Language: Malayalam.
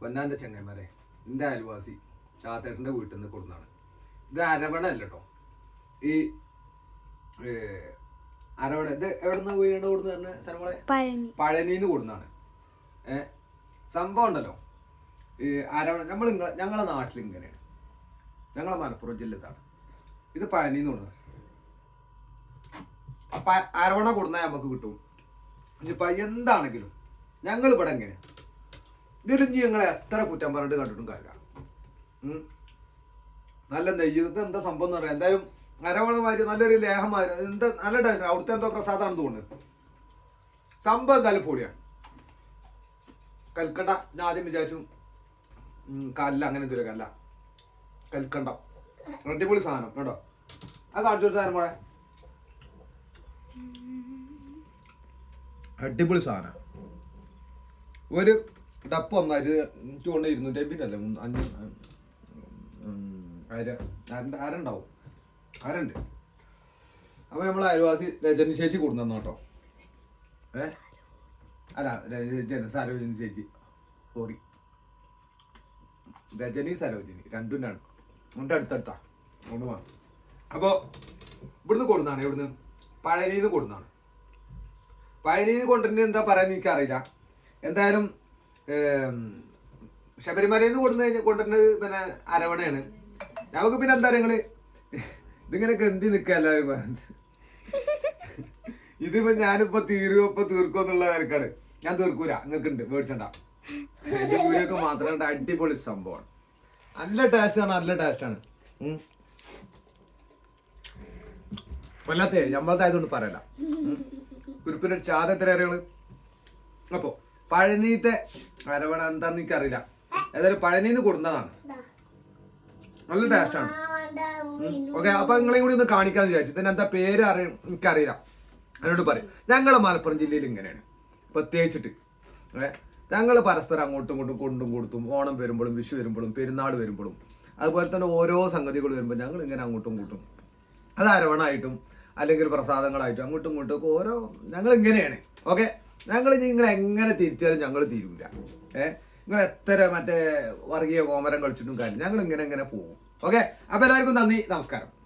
പൊന്നാന്റെ ചെങ്ങന്മാരെ എന്റെ അയൽവാസി ചാത്തേട്ടന്റെ വീട്ടിൽ നിന്ന് കൊടുന്നാണ് ഇത് അരവണ അല്ല കേട്ടോ ഈ അരവണ ഇത് എവിടെ നിന്ന് വീട് കൊടുന്ന് പറഞ്ഞ സ്ഥലങ്ങളെ പഴനി. പഴനിന്ന് കൊടുന്നാണ് ഏ സംഭവം ഉണ്ടല്ലോ. ഈ അരവണ നമ്മൾ ഞങ്ങളെ നാട്ടിൽ ഇങ്ങനെയാണ്. ഞങ്ങളെ മലപ്പുറം ജില്ലത്താണ് ഇത് പഴനിന്ന് കൊടുക്കുന്നത് അപ്പൊ അരവണ കൊടുന്നാൽ നമുക്ക് കിട്ടും. ഇനിയിപ്പൊ എന്താണെങ്കിലും ഞങ്ങൾ ഇവിടെ എങ്ങനെ ഇതിലിഞ്ഞ് ഞങ്ങളെ എത്ര കുറ്റം പറഞ്ഞിട്ട് കണ്ടിട്ടും കാര്യമില്ല. നല്ല നെയ്യത്ത് എന്താ സംഭവം എന്ന് പറയാം എന്തായാലും അരവണമാര് നല്ലൊരു ലേഹമാര് എന്താ നല്ല ടേസ്റ്റ് അവിടുത്തെ എന്തോ പ്രസാദമാണെന്ന് തോന്നുന്നു. സംഭവം എന്തായാലും പൊളിയാണ്. കൽക്കണ്ട. ഞാൻ ആദ്യം വിചാരിച്ചു കല്ല അങ്ങനെ എന്തൊരു കല്ല. കൽക്കണ്ട. അടിപൊളി സാധനം കേട്ടോ. അത് കാണിച്ചു സാധനം മോളെ? അടിപൊളി സാധനം. ഒരു ഡപ്പ് ഒന്നായിട്ട് കൊണ്ട് ഇരുന്നൂറ്റി അമ്പതിനല്ലേ ഉം, അര അരണ്ട അരണ്ടാവും അരണ്ട് അപ്പോൾ നമ്മൾ അയൽവാസി രജനി ചേച്ചി കൊടുന്നു കേട്ടോ? ഏ? അല്ല രജനി സരോജിനി ചേച്ചി. സോറി രജനി സരോജിനി. രണ്ടും രണ്ട്. രണ്ട് അടുത്തടുത്താ. അതുകൊണ്ട് വേണം അപ്പോൾ ഇവിടുന്ന് കൊടുന്നാണ് ഇവിടുന്ന് പഴനിയിൽ നിന്ന് കൊടുന്നാണ് പഴനിയിൽ നിന്ന് എന്താ പറയാൻ എനിക്കറിയില്ല. എന്തായാലും ശബരിമലയിൽ നിന്ന് കൊണ്ടുവന്ന് കൊണ്ടുവരുന്നത് പിന്നെ അരവണയാണ്. നമുക്ക് പിന്നെ എന്താ നിങ്ങൾ? ഇതിങ്ങനെ ഗന്തി നിൽക്കല്ല? ഇതിപ്പോ ഞാനിപ്പോ തീരുവോ ഇപ്പൊ തീർക്കോ എന്നുള്ള നിലക്കാണ്. ഞാൻ തീർക്കൂല. നിങ്ങൾക്ക് ഉണ്ട് മേടിച്ചണ്ട. എന്റെ മാത്രം അടിപൊളി സംഭവമാണ്. നല്ല ടേസ്റ്റ് ആണ്. നല്ല ടേസ്റ്റ് ആണ്. ഉം. കൊല്ലത്തെ ഞമ്മളത്തായതുകൊണ്ട് പറയല കുരുപ്പിന്റെ ചാത എത്ര അറിയുള്ളു അപ്പോ പഴനീത്തെ അരവണ എന്താന്ന് എനിക്കറിയില്ല. ഏതായാലും പഴനിന്ന് കൊടുന്നതാണ് നല്ല ടേസ്റ്റ് ആണ്. ഓക്കെ അപ്പൊ നിങ്ങളെയും കൂടി ഒന്ന് കാണിക്കാന്ന് വിചാരിച്ചു. ഇതിന് എന്താ പേര് അറിയാം എനിക്കറിയില്ല. അതിനോട് പറയും. ഞങ്ങളെ മലപ്പുറം ജില്ലയിൽ ഇങ്ങനെയാണ്. പ്രത്യേകിച്ചിട്ട്. ഞങ്ങൾ പരസ്പരം അങ്ങോട്ടും ഇങ്ങോട്ടും കൊണ്ടും കൊടുത്തും ഓണം വരുമ്പോഴും വിഷു വരുമ്പോഴും പെരുന്നാൾ വരുമ്പോഴും അതുപോലെ തന്നെ ഓരോ സംഗതികൾ വരുമ്പോൾ ഞങ്ങൾ ഇങ്ങനെ അങ്ങോട്ടും കൂട്ടും അത് അരവണായിട്ടും അല്ലെങ്കിൽ പ്രസാദങ്ങളായിട്ടും അങ്ങോട്ടും ഇങ്ങോട്ടും ഒക്കെ ഓരോ ഞങ്ങൾ ഇങ്ങനെയാണ് ഓക്കെ ഞങ്ങൾ നിങ്ങൾ എങ്ങനെ തിരിച്ചാലും ഞങ്ങൾ തീരൂല. ഏഹ് നിങ്ങൾ എത്ര മറ്റേ വർഗീയ കോമരം കളിച്ചിട്ടും കാര്യം ഞങ്ങൾ ഇങ്ങനെ ഇങ്ങനെ പോകും ഓക്കെ? അപ്പൊ എല്ലാവർക്കും നന്ദി. നമസ്കാരം.